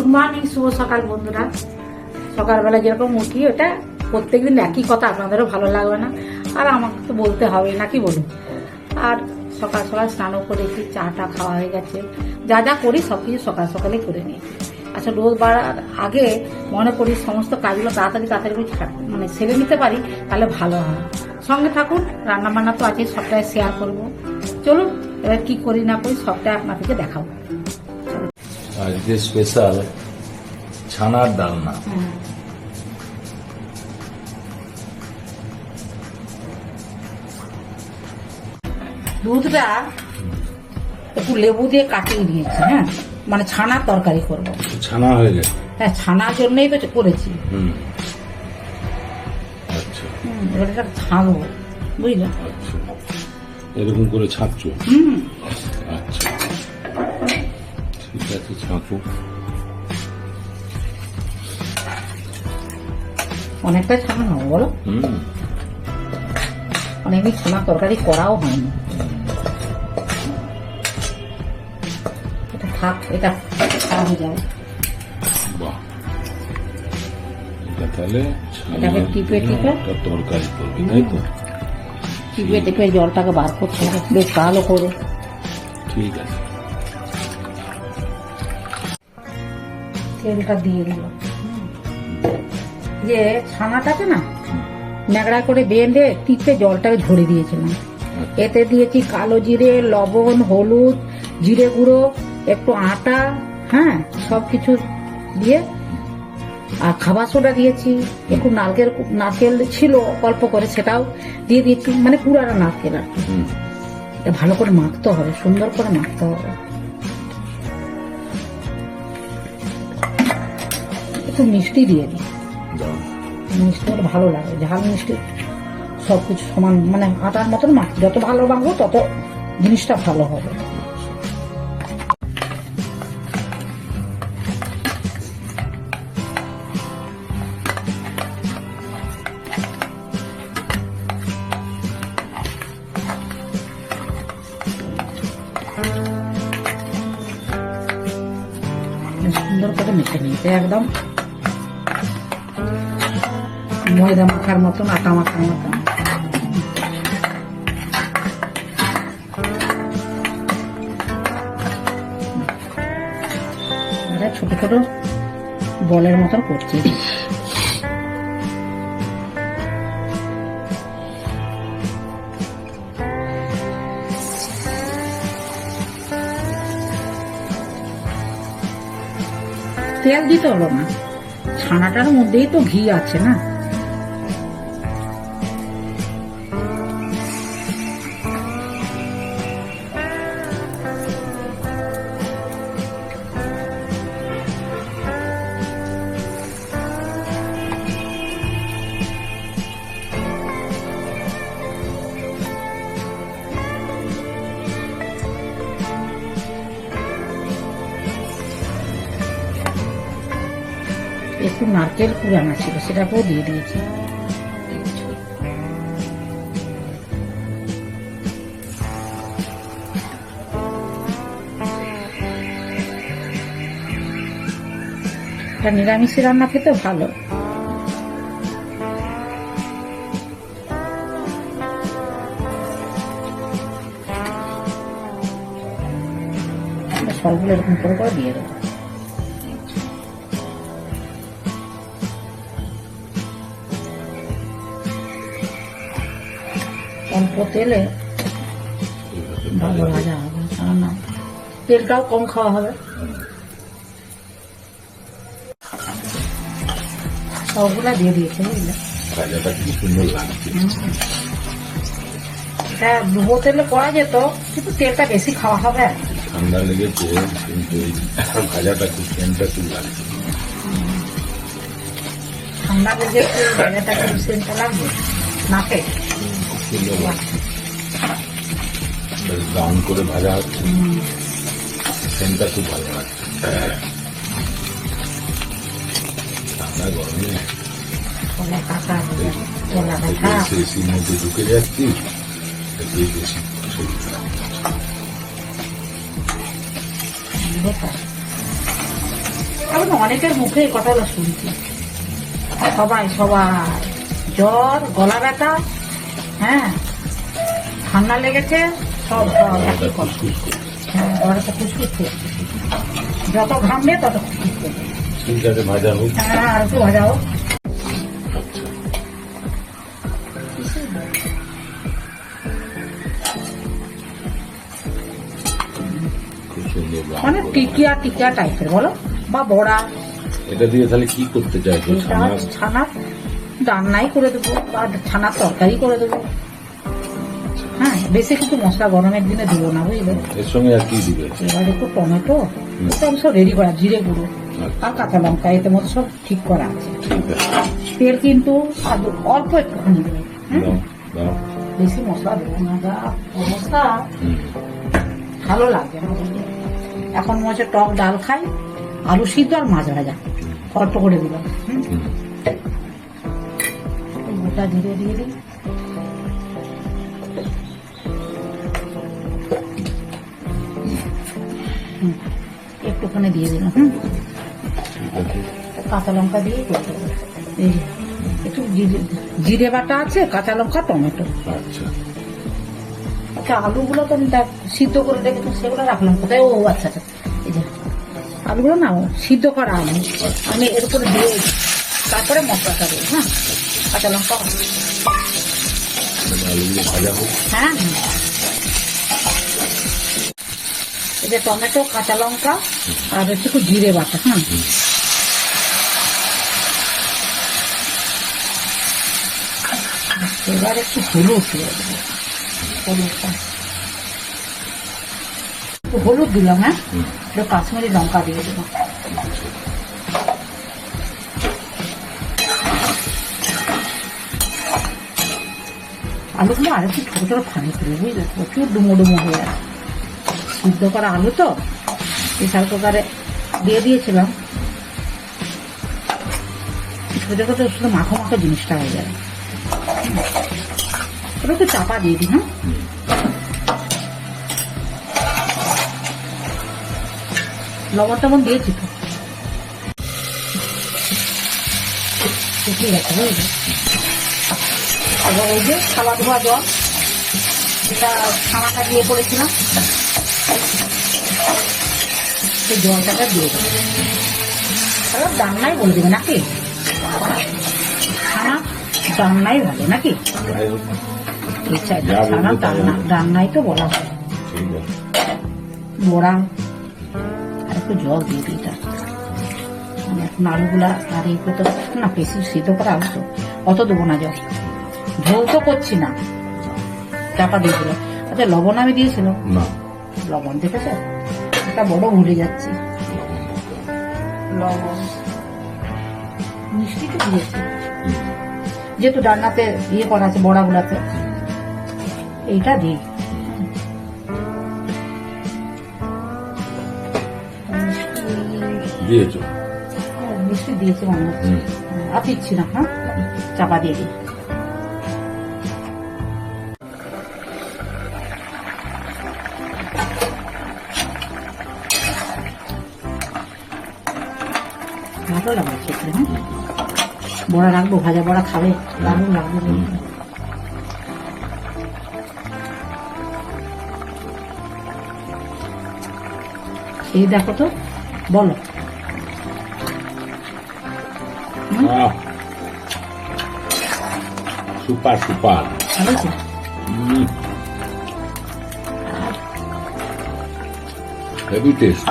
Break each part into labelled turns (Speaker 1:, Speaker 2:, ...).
Speaker 1: Good morning, শুভ সকাল বন্ধুরা। সকালবেলা যেরকম উঠি, ওটা প্রত্যেকদিন একই কথা, আপনাদেরও ভালো লাগবে না। আর আমাকে তো বলতে হবে নাকি বলুন? আর সকাল সকাল স্নানও করেছি চাটা খাওয়া হয়ে গেছে। যা যা করি সব কিছু সকাল সকালে করে নিয়েছি আচ্ছা রোদ বাড়ার আগে মনে করি সমস্ত কাজগুলো তাড়াতাড়ি তাড়াতাড়ি মানে সেরে নিতে পারি, তাহলে ভালো হয়। সঙ্গে থাকুন রান্না বান্না তো আছে সবটাই শেয়ার করব। চলুন, এবার কি করি না করি, সবটাই আপনাদেরকে দেখাবো।
Speaker 2: আজকে স্পেশাল ছানার ডালনা।
Speaker 1: দুধটা একটু লেবু দিয়ে কাটিয়ে নিয়েছি হ্যাঁ? মানে ছানার তরকারি করব।
Speaker 2: ছানা হয়ে গেছে?
Speaker 1: হ্যাঁ ছানার জন্যই তো করেছি।
Speaker 2: হুম। আচ্ছা।
Speaker 1: এবার এটা ছাড়বো বুঝলে?
Speaker 2: আচ্ছা। এরকম করে ছাঁকছো?
Speaker 1: হুম।
Speaker 2: আচ্ছা
Speaker 1: অনেকটা ছানা নেব বলো অনেকদিন ছানার তরকারি করাও হয়নি এটা থাক এটা খাওয়া হয়ে যাবে
Speaker 2: তাহলে
Speaker 1: এটাকে টিপে টিপে?
Speaker 2: তরকারি করবি তাই তো
Speaker 1: টিপে টিপে জলটাকে বার করতে হবে বেশ ভালো করে
Speaker 2: ঠিক আছে
Speaker 1: তেলটা দিয়ে দিল। যে ছানাটাকে না ন্যাকড়া করে বেঁধে টিপে জলটাকে ঝরে দিয়েছিলাম।
Speaker 2: আচ্ছা।
Speaker 1: এতে দিয়েছি কালো জিরে লবণ হলুদ জিরে গুঁড়ো একটু আটা হ্যাঁ সব কিছু দিয়ে। আর খাবার সোডা দিয়েছি একটু নারকেল নারকেল ছিল অল্প করে সেটাও দিয়ে দিয়েছি মানে পুরানো নারকেল আর। ভালো করে মাখতে হবে সুন্দর করে মাখতে হবে। একটু মিষ্টি দিয়ে দিই। মিষ্টি ভালো লাগে ঝাল মিষ্টি সব কিছু সমান মানে আটার মতন মাখ যত ভালো মাখবো তত জিনিসটা ভালো হবে। সুন্দর করে মেখে নিতে একদম। ময়দা মাখার মতন আটা মাখার মতন ছোট ছোট বলের মতন করছি। তেল দিতে হলো না ছানাটার মধ্যেই তো ঘি আছে না? একটু নারকেল কুড়ানো ছিল, সেটাকেও দিয়ে দিয়েছি। এটা নিরামিষি রান্না খেতে ভালো। সবগুলো এরকম করে করে দিয়ে দেবো। অল্প তেলে ভালো ভাজা হবে কারণ তেলটাও কম খাওয়া হবে। সবগুলা দিয়ে দিয়েছে বুঝলে?
Speaker 2: ভাজাটা কি সুন্দর লাগছে।
Speaker 1: এটা ডুবো তেলে করা যেত কিন্তু তেলটা বেশি খাওয়া হবে।
Speaker 2: ঠান্ডা লেগেছে কিন্তু ভাজাটা খুব সেন্টটা খুব লাগছে।
Speaker 1: ঠান্ডা লেগে একটু ভাজাটা সেন্টটা লাগবে। নাকে?
Speaker 2: ব্রাউন করে ভাজা হচ্ছে। সেন্টটা খুব ভালো লাগছে ঠান্ডা গরমে। এসির মধ্যে ঢুকে যাচ্ছি।
Speaker 1: অনেকের মুখে কথাগুলো শুনছি। সবাই সবাই জ্বর গলা ব্যথা হ্যাঁ? ঠান্ডা লেগেছে? সব একই হ্যাঁ ঘরে তো করছে যত ঘামবে তত ফুসফুস করবে
Speaker 2: ঠিক আছে ভাজা হোক।
Speaker 1: হ্যাঁ আর একটু ভাজা হোক।
Speaker 2: খুব সুন্দর
Speaker 1: মানে টিকিয়া টিকিয়া টাইপের বলো? বা বড়া।
Speaker 2: এটা দিয়ে তাহলে কি করতে চাইছো? ছানা?
Speaker 1: ছানা। ডান্নাই করে দেবো বা ছানার তরকারি করে দেবো। হ্যাঁ বেশি কিছু মশলা গরমের দিনে দেবো না বুঝলে?
Speaker 2: এর সঙ্গে আর কি দিবে?
Speaker 1: এবার একটু টমেটো। এটা আমি সব রেডি করা জিরে গুঁড়ো
Speaker 2: আচ্ছা,
Speaker 1: আর কাঁচা লঙ্কা এতে মধ্যে সব ঠিক করা আছে। তেল কিন্তু অল্প একটুখানি দেবো
Speaker 2: দাও
Speaker 1: বেশি মশলা দেবো না যা অবস্থা। ভালো লাগে না এখন মনে হচ্ছে টক ডাল খাই আলু সিদ্ধ আর মাছ ভাজা অল্প করে দিলাম হুম? গোটা জিরে দিয়ে দিই। একটুখানি দিয়ে দিলাম। হুম কাঁচা লঙ্কা দিয়ে করতে এই একটু জিরে বাটা আছে কাঁচা লঙ্কা টমেটো।
Speaker 2: আচ্ছা।
Speaker 1: আচ্ছা আলুগুলো তো আমি দেখ সিদ্ধ করে তো সেগুলো রাখলাম কোথায়? ও আচ্ছা আচ্ছা। এই যে আলুগুলো না সিদ্ধ করা আলু। আমি এর উপরে দিয়ে তারপরে মশলাটা দেবো হ্যাঁ? কাঁচা লঙ্কা
Speaker 2: আলুগুলো
Speaker 1: টমেটো, কাঁচা লঙ্কা আর হচ্ছে একটু জিরে বাটা হ্যাঁ এবার একটু হলুদ হলুদটা। হলুদ দিলাম হ্যাঁ। কাশ্মীরি লঙ্কা দিয়ে দেবো। আলুগুলো আর একটু ছোটো ছোটো ফানি করে বুঝলে প্রচুর ডুমো ডুমো হয়ে আছে। সিদ্ধ করা আলু তো প্রেশার কুকারে দিয়ে দিয়েছিলাম। ছোটো ছোটো শুধু মাখো মাখো জিনিসটা হয়ে যাবে ওটা একটু চাপা দিয়ে দিই হ্যাঁ? লবণ টবণ দিয়েছি তো। শুকিয়ে গেছে। বুঝলি এবার ওই যে খাওয়া ধোয়া জল যেটা খানাটা দিয়ে করেছিলাম সেই জলটাকে দিয়ে দেবো রান্নাই বলে দেবে নাকি? খানা রান্নাই ভালো নাকি? ছানা রান্না রান্নাই তো বলা হয়। বড়া আর একটু জল দিয়ে দিই এটা। মানে এখন আলুগুলা আর এই কত না বেশি সিদ্ধ করা আলু তো অত দেবো না জল। ঝোল তো করছি না। চাপা দিয়ে দিলাম। আচ্ছা লবণ আমি দিয়েছিলাম
Speaker 2: না?
Speaker 1: লবণ দেখেছ? এটা বড় ভুলে যাচ্ছি।
Speaker 2: লবণ।
Speaker 1: মিষ্টি তো দিয়েছি। যেহেতু ডান্নাতে ইয়ে করা আছে বড়াগুলাতে। এইটা দিই।
Speaker 2: দিয়েছ?
Speaker 1: হ্যাঁ, মিষ্টি দিয়েছি মনে হচ্ছে। আর দিচ্ছি না হ্যাঁ। চাপা দিয়ে দিই। লাগবে খেতে হ্যাঁ? বড়া রাখব ভাজা বড়া খাবে দারুণ লাগবে। এই দেখো তো বলো।
Speaker 2: Super super. হেভি টেস্ট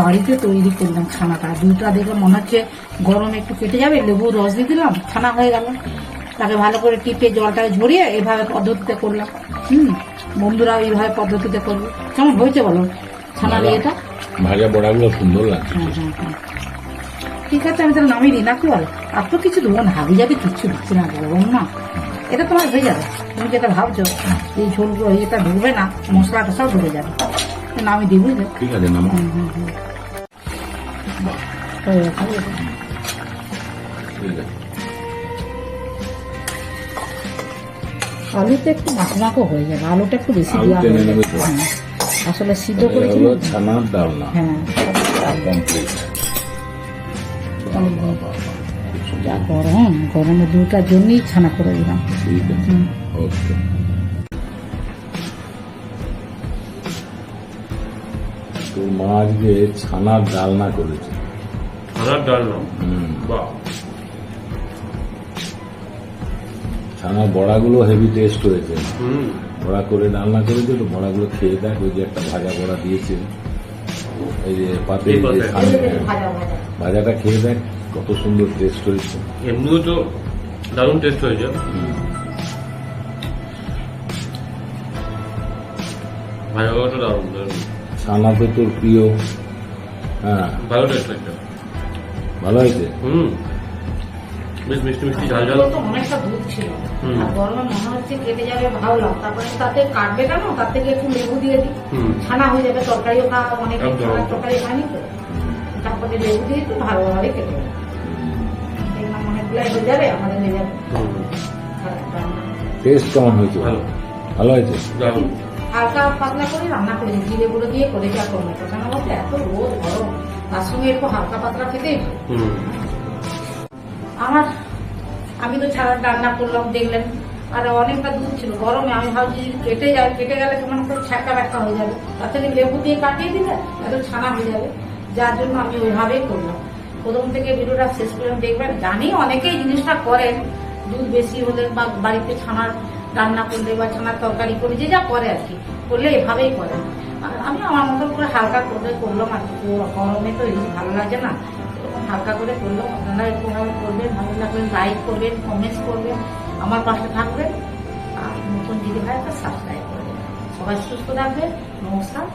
Speaker 1: বাড়িতে তৈরি করলাম ছানাটা। দুধটা দেখে মনে হচ্ছে গরম একটু কেটে যাবে লেবু রস দিয়ে দিলাম ছানা হয়ে গেল। তাকে ভালো করে টিপে জলটা ঝরিয়ে এভাবে পদ্ধতিতে করলাম। হুম বন্ধুরাও এইভাবে পদ্ধতিতে করবে। কেমন হয়েছে বলো? ছানা এটা?
Speaker 2: ভাজা বড়াগুলো সুন্দর লাগছে।
Speaker 1: হ্যাঁ হ্যাঁ হ্যাঁ। ঠিক আছে আমি তাহলে নামিয়ে দিই। না কি বলো? আর তো কিছু দেবো না হাবি যাবি কিচ্ছু দিচ্ছি না গরম না এটা তোমার হয়ে যাবে। তুমি যেটা ভাবছ এই ঝোলগুলো এটা ঢুকবে না মশলাটা সব ঢুকে যাবে। নামিয়ে দিই বুঝলে?
Speaker 2: ঠিক আছে নামা।
Speaker 1: আলুতে একটু মাখো মাখো হয়ে যাবে আলুটা একটু বেশি দেওয়া। আসলে সিদ্ধ
Speaker 2: এটা
Speaker 1: করেছি
Speaker 2: হলো ছানার ডালনা
Speaker 1: হ্যাঁ। যা গরম গরমের দুটার জন্যই ছানা করে দিলাম।
Speaker 2: ঠিক আছে। ওকে তোর মা আজকে ছানার ডালনা করেছে।
Speaker 3: ছানার ডাল নাম
Speaker 2: হুম।
Speaker 3: বাহ।
Speaker 2: ছানার বড়াগুলো হেভি টেস্ট হয়েছে। বড়া করে ডালনা করেছে তো বড়াগুলো খেয়ে দেখ ওই যে একটা ভাজা বড়া দিয়েছে। এই যে পাতে
Speaker 3: এই
Speaker 2: যে
Speaker 3: পাতে।
Speaker 2: ছানা-
Speaker 1: ভাজা ভাজা
Speaker 2: ভাজাটা খেয়ে দেখ কত সুন্দর টেস্ট হয়েছে।
Speaker 3: এমনিও তো দারুণ টেস্ট হয়েছে। ভাজা ভাজাটা দারুণ দারুণ।
Speaker 2: ছানা তো তোর প্রিয় হ্যাঁ।
Speaker 3: ভালো টেস্ট হয়েছে
Speaker 2: ভালো হয়েছে?
Speaker 3: হুম। বেশ মিষ্টি মিষ্টি ঝাল ঝাল।
Speaker 1: তো অনেকটা দুধ ছিল।
Speaker 3: হুম।
Speaker 1: আর গরমে মনে হচ্ছে কেটে যাবে ভাবলাম। তারপরে তাতে কাটবে কেন? তার থেকে একটু লেবু দিয়ে দিই।
Speaker 3: হুম।
Speaker 1: ছানা হয়ে যাবে তরকারিও খাওয়া অনেক
Speaker 3: একদম।
Speaker 1: ছানার তরকারি খাইনি তো। তারপরে লেবু দিয়ে একটু ভালোভাবে কেটে অনেকগুলাই হয়ে যাবে আমাদের হয়ে যাবে।
Speaker 2: টেস্ট কেমন হয়েছে?
Speaker 3: ভালো।
Speaker 2: ভালো হয়েছে?
Speaker 1: হালকা পাতলা করে রান্না করেছি জিরে গুঁড়ো দিয়ে করেছি আর টমেটো কেন বলতে এত রোদ গরম। তার সঙ্গে একটু হালকা পাতলা খেতেই।
Speaker 3: হুম।
Speaker 1: আমার আমি তো ছাড়া রান্না করলাম দেখলেন। আর অনেকটা দুধ ছিল গরমে। আমি ভাবছি যদি কেটে যায় কেটে গেলে কেমন একটা ছ্যাঁকা ব্যাখ্যা হয়ে যাবে। তার থেকে লেবু দিয়ে কাটিয়ে দিলে এত ছানা হয়ে যাবে। যার জন্য আমি ওইভাবেই করলাম। প্রথম থেকে ভিডিওটা শেষ পর্যন্ত দেখবেন। জানি অনেকেই জিনিসটা করেন। দুধ বেশি হলে বা বাড়িতে ছানার রান্না করলে বা ছানার তরকারি করে যে যা করে আর কি। করলে এভাবেই করে। আমি আমার মতন করে হালকা করে করলাম আর কি। গরমে তো এই ভালো লাগে না। হালকা করে করলাম। আপনারা এরকমভাবে করবেন, ভালো লাগবেন লাইক করবেন কমেন্টস করবেন, আমার পাশে থাকবেন। আর নতুন দিদি ভাই একটা সাবস্ক্রাইব করবেন সবাই সুস্থ থাকবেন। নমস্কার।